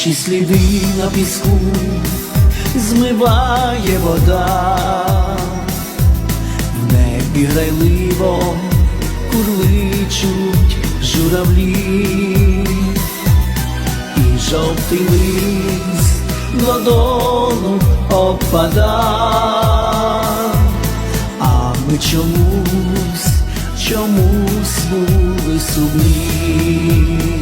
Наші сліди на піску змиває вода, в небі грайливо курличуть журавлі, і жовтий лист додолу опада, а ми чомусь, чомусь були сумні.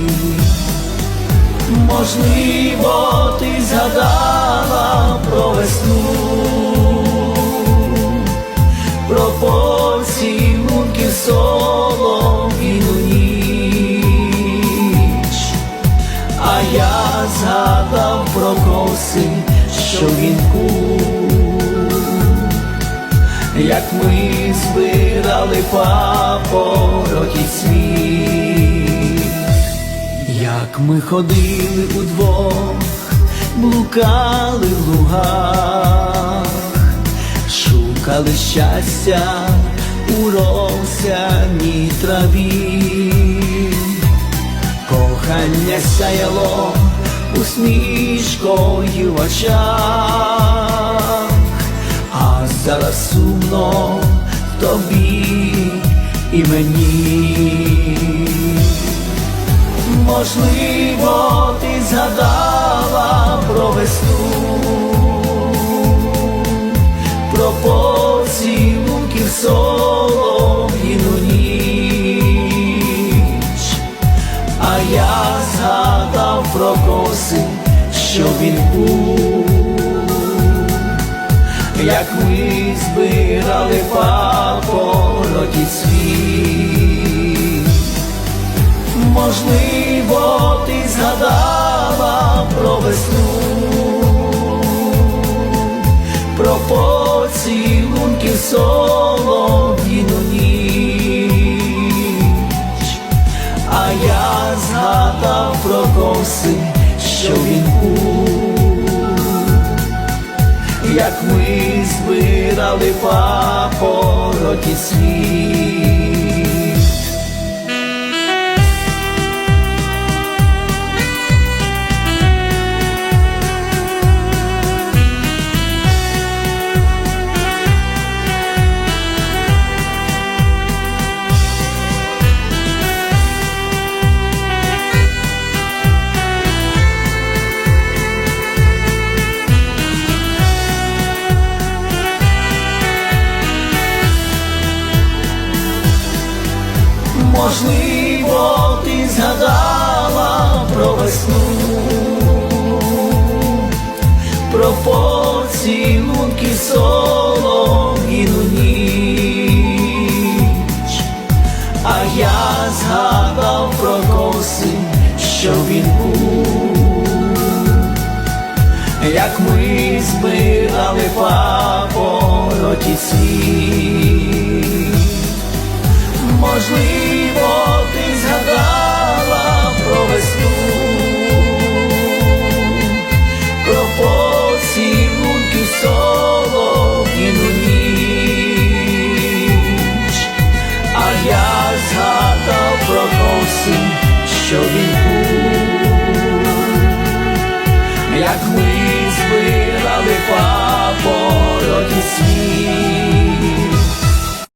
Можливо, ти згадала про весну, про поцілунки солов'їну ніч, а я згадав про коси, що вінку, як ми збирали папороті світ. Як ми ходили удвох, блукали в лугах, шукали щастя у росяній траві, кохання сяяло усмішкою в очах, а зараз сумно тобі і мені. Можливо, ти згадала про весну, про поцілунки в солов'їну ніч, а я згадав про коси, що він був, як ми збирали папороті світ. Можливо, ти згадала про весну, про поцілунки солов'їну ніч, а я згадав про коси, що він був, як ми збирали папороті світ. Можливо, ти згадала про весну, про поцілунки солов'їну ніч, а я згадав про коси, що він був, як ми збирали папороті світ. Можливо, як ми збирали папо.